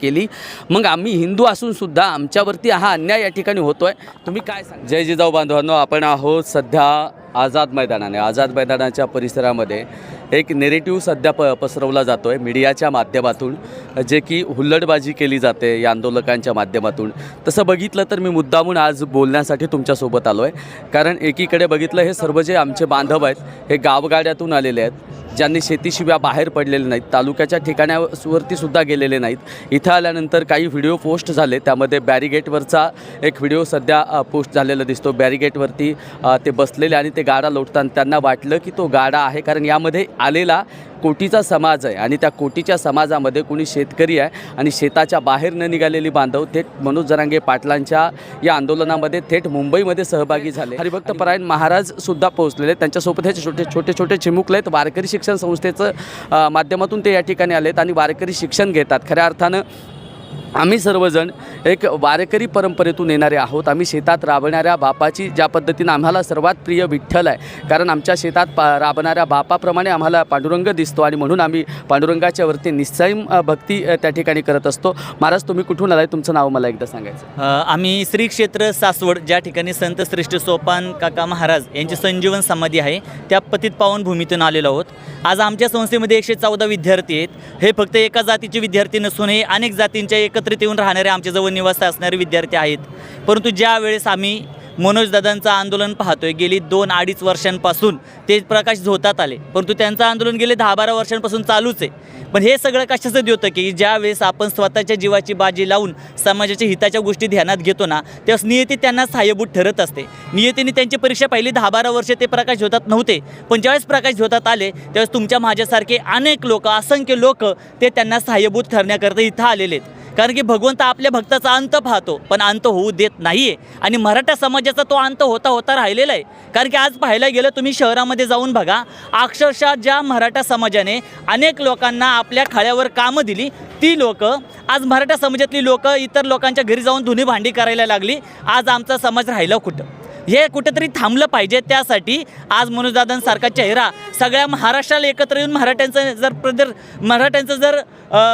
केली. मग आम्ही हिंदू असून सुद्धा आमच्यावरती हा अन्याय या ठिकाणी होतोय. तुम्ही काय सांग जय जिजाऊ बांधवांनो आपण आहोत सध्या आझाद मैदानाने. आझाद मैदानाच्या परिसरामध्ये एक नेरेटिव्ह सध्या प पसरवला जातो आहे मीडियाच्या माध्यमातून जे की हुल्लडबाजी केली जाते या आंदोलकांच्या माध्यमातून. तसं बघितलं तर मी मुद्दामून आज बोलण्यासाठी तुमच्यासोबत आलो आहे कारण एकीकडे बघितलं हे सर्व जे आमचे बांधव आहेत हे गावगाड्यातून आलेले आहेत. ज्यांनी शेतीशिवाय बाहेर पडलेले नाहीत तालुक्याच्या ठिकाणावरती सुद्धा गेलेले नाहीत. इथं आल्यानंतर काही व्हिडिओ पोस्ट झाले. त्यामध्ये बॅरिगेटवरचा एक व्हिडिओ सध्या पोस्ट झालेला दिसतो. बॅरिगेटवरती ते बसलेले आणि ते गाडा लोटताना त्यांना वाटलं की तो गाडा आहे. कारण यामध्ये आलेला कोटीचा समाज आहे आणि त्या कोटीच्या समाजामध्ये कोणी शेतकरी आहे आणि शेताच्या बाहेर न निघालेली बांधव थेट मनोज जरांगे पाटलांच्या या आंदोलनामध्ये थेट मुंबईमध्ये सहभागी झाले. हरिभक्त परायण महाराज सुद्धा पोहोचलेले आहेत. त्यांच्यासोबत हे छोटे छोटे छोटे चिमुकले आहेत. वारकरी शिक्षण संस्थेचं माध्यमातून ते या ठिकाणी आलेत आणि वारकरी शिक्षण घेतात. खऱ्या अर्थानं आम्ही सर्वजण एक वारकरी परंपरेतून येणारे आहोत. आम्ही शेतात राबणाऱ्या बापाची ज्या पद्धतीनं आम्हाला सर्वात प्रिय विठ्ठल आहे कारण आमच्या शेतात पा राबणाऱ्या बापाप्रमाणे आम्हाला पांडुरंग दिसतो आणि म्हणून आम्ही पांडुरंगाच्या वरती निस्सैम भक्ती त्या ठिकाणी करत असतो. महाराज तुम्ही कुठून आलाय? तुमचं नाव मला एकदा सांगायचं. आम्ही श्री क्षेत्र सासवड ज्या ठिकाणी संत श्रेष्ठ सोपान काका महाराज यांची संजीवन समाधी आहे त्या पतित पावन भूमीतून आलेलो आहोत. आज आमच्या संस्थेमध्ये एकशे चौदा विद्यार्थी आहेत. हे फक्त एका जातीचे विद्यार्थी नसून हे अनेक जातींच्या एकत्रित येऊन राहणारे आमच्याजवळ निवास असणारे विद्यार्थी आहेत. परंतु ज्या वेळेस आम्ही मनोजदादांचं आंदोलन पाहतोय गेली दोन अडीच वर्षांपासून ते प्रकाश झोतात आले. परंतु त्यांचं आंदोलन गेले दहा बारा वर्षांपासून चालूच आहे. पण हे सगळं कशाचं होतं की ज्या वेळेस आपण स्वतःच्या जीवाची बाजी लावून समाजाच्या हिताच्या गोष्टी ध्यानात घेतो ना तेव्हा नियती त्यांना सहाय्यभूत ठरत असते. नियतीने त्यांची परीक्षा पहिली दहा बारा वर्ष ते प्रकाश झोतात नव्हते. पण ज्यावेळेस प्रकाश झोतात आले त्यावेळेस तुमच्या माझ्यासारखे अनेक लोक असंख्य लोक ते त्यांना सहाय्यभूत ठरण्याकरता इथं आलेले आहेत. कारण की भगवंत आपल्या भक्ताचा अंत पाहतो पण अंत होऊ देत नाही आहे आणि मराठा समाजाचा तो अंत होता होता राहिलेला आहे. कारण की आज पाहायला गेलं तुम्ही शहरामध्ये जाऊन बघा अक्षरशः ज्या मराठा समाजाने अनेक लोकांना आपल्या खाळ्यावर कामं दिली ती लोक आज मराठा समाजातली लोक इतर लोकांच्या घरी जाऊन धुनी भांडी करायला लागली आज आमचा समाज राहिला कुठं? हे कुठेतरी थांबलं पाहिजे त्यासाठी. आज मनोजदादांसारखा चेहरा सगळ्या महाराष्ट्राला एकत्र येऊन मराठ्यांचं जर प्रदर मराठ्यांचं जर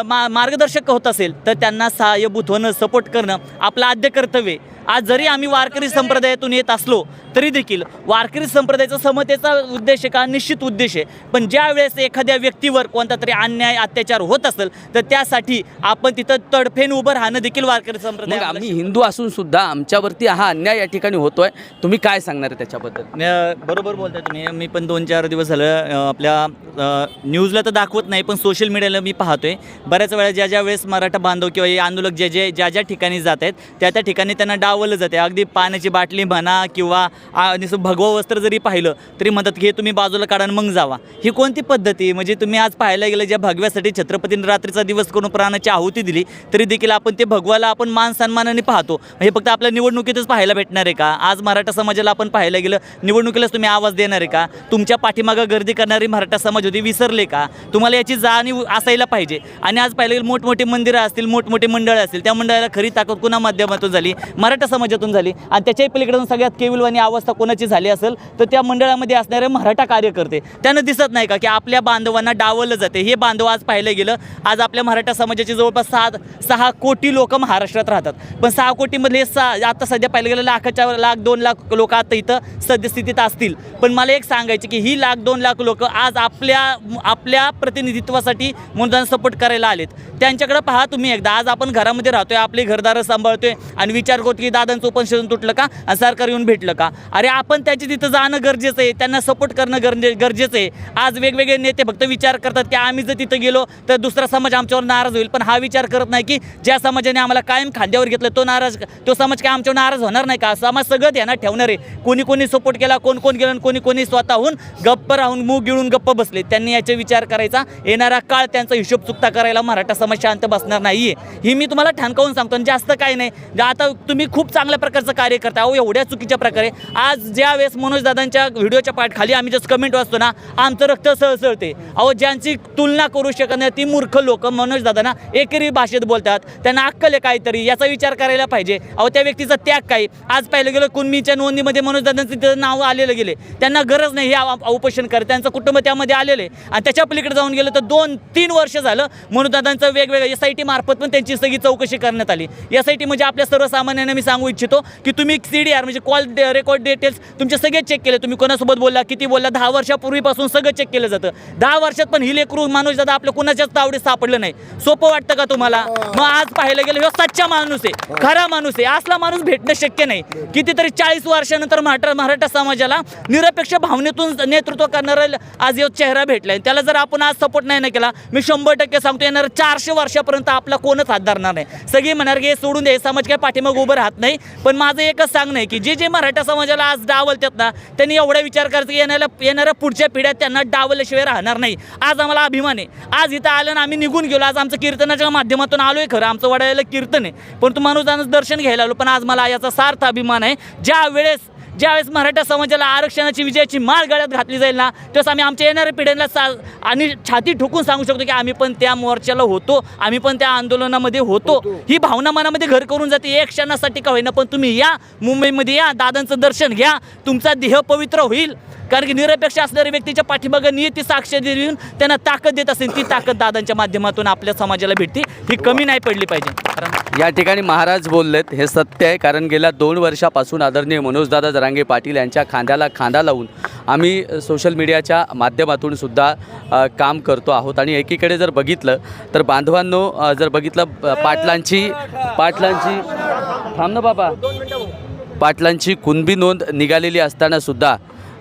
मा मार्गदर्शक होत असेल तर त्यांना सहाय्यभूत होणं सपोर्ट करणं आपलं आद्य कर्तव्य. आज जरी आम्ही वारकरी संप्रदायातून येत असलो तरी देखील वारकरी संप्रदायाचा समतेचा उद्देश आहे का? निश्चित उद्देश आहे. पण ज्या वेळेस एखाद्या व्यक्तीवर कोणता तरी अन्याय अत्याचार होत असेल तर त्यासाठी आपण तिथं तडफेन उभं राहणं देखील वारकरी संप्रदाय आम्ही हिंदू असून सुद्धा आमच्यावरती हा अन्याय या ठिकाणी होतोय. तुम्ही काय सांगणार आहे त्याच्याबद्दल? न- बरोबर बोलताय तुम्ही. मी पण दोन चार दिवस झालं अ, आपल्या अ, न्यूजला तर दाखवत नाही पण सोशल मीडियाला मी पाहतोय. बऱ्याच वेळा ज्या ज्या वेळेस मराठा बांधव किंवा हे आंदोलक जे जे ज्या ज्या ठिकाणी जात आहेत त्या त्या ठिकाणी त्यांना डावलं जाते अगदी पाण्याची बाटली म्हणा किंवा आ- नुसतं भगवं वस्त्र जरी पाहिलं तरी म्हणतात की हे तुम्ही बाजूला काढा आणि मग जावा. ही कोणती पद्धती? म्हणजे तुम्ही आज पाहायला गेलं ज्या भगव्यासाठी छत्रपतींनी रात्रीचा दिवस करून प्राणाची आहुती दिली तरी देखील आपण ते भगवाला आपण मान सन्मानाने पाहतो. हे फक्त आपल्या निवडणुकीतच पाहायला भेटणार आहे का? आज मराठा समाजाला आपण पाहायला गेलं निवडणुकीलाच तुम्ही आवाज देणार आहे का? तुमच्या पाठीमागं गर्दी करणारी मराठा समाज होती विसरले का? तुम्हाला याची जाणीव असायला पाहिजे. आणि आज पाहिलं गेलं मोठमोठी मंदिरं असतील मोठमोठी मंडळं असतील त्या मंडळाला खरी ताकद कुणा माध्यमातून झाली? मराठा समाजातून झाली. आणि त्याच्याही पलीकडून सगळ्यात केविलवाणी अवस्था कोणाची झाली असेल तर त्या मंडळामध्ये असणारे मराठा कार्यकर्ते. त्यांना दिसत नाही का की आपल्या बांधवांना डावलं जाते? हे बांधव आज पाहिलं गेलं आज आपल्या मराठा समाजाचे जवळपास सात सहा कोटी लोक महाराष्ट्रात राहतात. पण सहा कोटीमधले सहा आता सध्या पाहिलं गेलं लाखाच्या लाख दोन लाख लोक आता इथं सद्यस्थितीत असतील. पण मला एक सांगायचं की ही लाख दोन लाख लोक आज आपल्या आपल्या प्रतिनिधित्वासाठी मतदान सपोर्ट करायला आलेत. त्यांच्याकडे पहा तुम्ही एकदा. आज आपण घरामध्ये राहतोय आपले घरदारं सांभाळतोय आणि विचार करतो की दादांचं शोधून तुटलं का आणि सरकार येऊन भेटलं का? अरे आपण त्याच्या तिथं जाणं गरजेचं आहे. त्यांना सपोर्ट करणं गरजे गरजेचं आहे. आज वेगवेगळे नेते फक्त विचार करतात की आम्ही जर तिथं गेलो तर दुसरा समाज आमच्यावर नाराज होईल. पण हा विचार करत नाही की ज्या समाजाने आम्हाला कायम खांद्यावर घेतलं तो नाराज तो समाज काय आमच्यावर नाराज होणार नाही का? समाज सगळं ध्यानात ठेवणारे कोणी कोणी सपोर्ट केला कोण कोण गेलं कोणी कोणी स्वतःहून गप्प राहून मूग गिळून गप्प बसले. त्यांनी याचा विचार करायचा. येणारा काळ त्यांचा हिशोब चुकता करायला मराठा समाज शांत बसणार नाही आहे ही मी तुम्हाला ठाणकावून सांगतो आणि जास्त काय नाही. आता तुम्ही खूप चांगल्या प्रकारचं कार्य करता अहो एवढ्या चुकीच्या प्रकारे. आज ज्या वेळेस मनोजदादांच्या व्हिडिओच्या पाठखाली आम्ही जसं कमेंट वाचतो ना आमचं रक्त सळसळते. अहो ज्यांची तुलना करू शकत नाही ती मूर्ख लोक मनोजदादांना एकेरी भाषेत बोलतात. त्यांना अक्कल आहे काहीतरी. याचा विचार करायला पाहिजे. अहो त्या व्यक्तीचा त्याग काय? आज पाहिलं गेलं कुणमीच्या नोंदीमध्ये मनोजदादांचं तिथं नाव आलेलं गेले. त्यांना गरज नाही हे उपोषण कर त्यांचं कुटुंब त्यामध्ये आलेलं आहे. आणि त्याच्या पलीकडे जाऊन गेलं तर दोन तीन वर्ष झालं मनोजदादांचं वेगवेगळ्या एस आय टी मार्फत पण त्यांची सगळी चौकशी करण्यात आली. एस आय टी म्हणजे आपल्या सर्वसामान्यांना मी सांगू इच्छितो की तुम्ही सी डी आर म्हणजे कॉल रेकॉर्ड डिटेल्स तुमचे सगळे चेक केले. तुम्ही कोणासोबत बोलला किती बोलला दहा वर्षापूर्वीपासून सगळं चेक केलं जातं. दहा वर्षात पण ही लेकरू माणूस दादा आपल्या कुणाच्याच तावडीत सापडलं नाही. सोपं वाटतं का तुम्हाला? मग आज पाहायला गेलं ह्यो सच्चा माणूस आहे. खरा माणूस आहे. असला माणूस भेटणं शक्य नाही. कितीतरी चाळीस वर्षानंतर मराठा मराठा समाजाला निरपेक्ष भावनेतून नेतृत्व करणारा आज यो चेहरा भेटलाय. त्याला जर आपण आज सपोर्ट नाही ना केला मी शंभर टक्के सांगतो येणार चारशे वर्षापर्यंत आपला कोणच हात धरणार नाही. सगळी म्हणणार की हे सोडून दे समाज काय पाठीमाग उभं राहत नाही. पण माझं एकच सांगणं आहे की जे जे मराठा समाजाला आज डावलतात ना त्यांनी एवढा विचार करायचा की येणाऱ्या येणाऱ्या पुढच्या पिढ्यात त्यांना डावल्याशिवाय राहणार नाही. आज आम्हाला अभिमान आहे. आज इथं आलं ना आम्ही निघून गेलो. आज आमचं कीर्तनाच्या माध्यमातून आलो आहे खरं आमचं वडायला कीर्तन आहे. पण तू माणूस दर्शन घ्यायला आलो पण आज मला याचा सार्थ अभिमान आहे. ज्या वेळेस ज्यावेळेस मराठा समाजाला आरक्षणाची विजयाची माळ गळ्यात घातली जाईल ना त्यावेळेस आम्ही आमच्या येणाऱ्या पिढ्यांना सा आणि छाती ठोकून सांगू शकतो की आम्ही पण त्या मोर्चाला होतो आम्ही पण त्या आंदोलनामध्ये होतो. ही भावना मनामध्ये घर करून जाते एक क्षणासाठी का होईना पण तुम्ही या मुंबईमध्ये या दादांचं दर्शन घ्या तुमचा देह पवित्र होईल. कारण की निरपेक्ष असणाऱ्या व्यक्तीच्या पाठीमागं नियती साक्ष देऊन त्यांना ताकद देत असेल ती ताकद दादांच्या माध्यमातून आपल्या समाजाला भेटते. ही कमी नाही पडली पाहिजे. या ठिकाणी महाराज बोललेत हे सत्य आहे कारण गेल्या दोन वर्षापासून आदरणीय मनोजदादा जरांगे पाटील यांच्या खांद्याला खांदा लावून आम्ही सोशल मीडियाच्या माध्यमातून सुद्धा काम करतो आहोत. आणि एकीकडे जर बघितलं तर बांधवांनो जर बघितलं पाटलांची पाटलांची थांब ना बाबा. पाटलांची कुणबी नोंद निघालेली असताना सुद्धा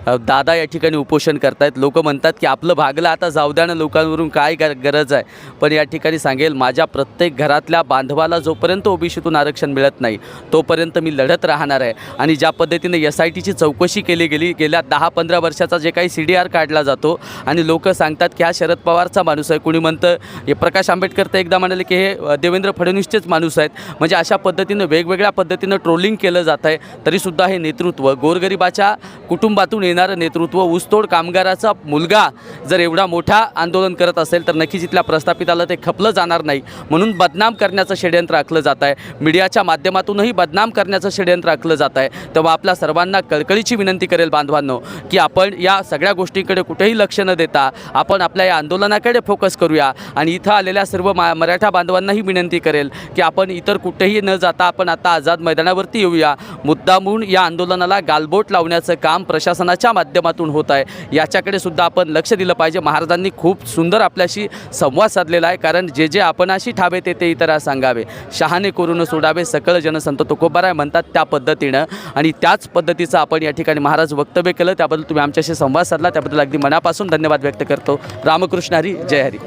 दादा या ठिकाणी उपोषण करतायत. लोक म्हणतात की आपलं भागलं आता जाऊ द्या ना लोकांवरून काय गर गरज आहे. पण या ठिकाणी सांगेल माझ्या प्रत्येक घरातल्या बांधवाला जोपर्यंत ओबीसीतून आरक्षण मिळत नाही तोपर्यंत मी लढत राहणार आहे. आणि ज्या पद्धतीने एस आय टीची चौकशी केली गेली गेल्या दहा पंधरा वर्षाचा जे काही सी डी आर काढला जातो आणि लोक सांगतात की हा शरद पवारचा माणूस आहे. कुणी म्हणतं हे प्रकाश आंबेडकर तर एकदा म्हणाले की हे देवेंद्र फडणवीसचेच माणूस आहेत. म्हणजे अशा पद्धतीनं वेगवेगळ्या पद्धतीनं ट्रोलिंग केलं जात आहे. तरीसुद्धा हे नेतृत्व गोरगरिबाच्या कुटुंबातून येणारं नेतृत्व ऊसतोड कामगाराचा मुलगा जर एवढा मोठा आंदोलन करत असेल तर नक्कीच इथल्या प्रस्थापिताला ते खपलं जाणार नाही. म्हणून बदनाम करण्याचं षडयंत्र आखलं जात आहे. मीडियाच्या माध्यमातूनही बदनाम करण्याचं षडयंत्र आखलं जात आहे. तेव्हा आपल्या सर्वांना कळकळीची विनंती करेल बांधवांनो की आपण या सगळ्या गोष्टींकडे कुठेही लक्ष न देता आपण आपल्या या आंदोलनाकडे फोकस करूया. आणि इथं आलेल्या सर्व मा मराठा बांधवांनाही विनंती करेल की आपण इतर कुठेही न जाता आपण आता आझाद मैदानावरती येऊया. मुद्दामून या आंदोलनाला गालबोट लावण्याचं काम प्रशासनाच्या माध्यमातून होत आहे. याच्याकडे सुद्धा आपण लक्ष दिलं पाहिजे. महाराजांनी खूप सुंदर आपल्याशी संवाद साधलेला आहे. कारण जे जे आपणाशी ठावे ते ते इतरा सांगावे. शहाणे करून सोडावे. सकळ जनसंत तुकोबाराय म्हणतात त्या पद्धतीनं. आणि त्याच पद्धतीचं आपण या ठिकाणी महाराज वक्तव्य केलं. त्याबद्दल तुम्ही आमच्याशी संवाद साधला. त्याबद्दल अगदी मनापासून धन्यवाद व्यक्त करतो. रामकृष्ण हरी जय हरी.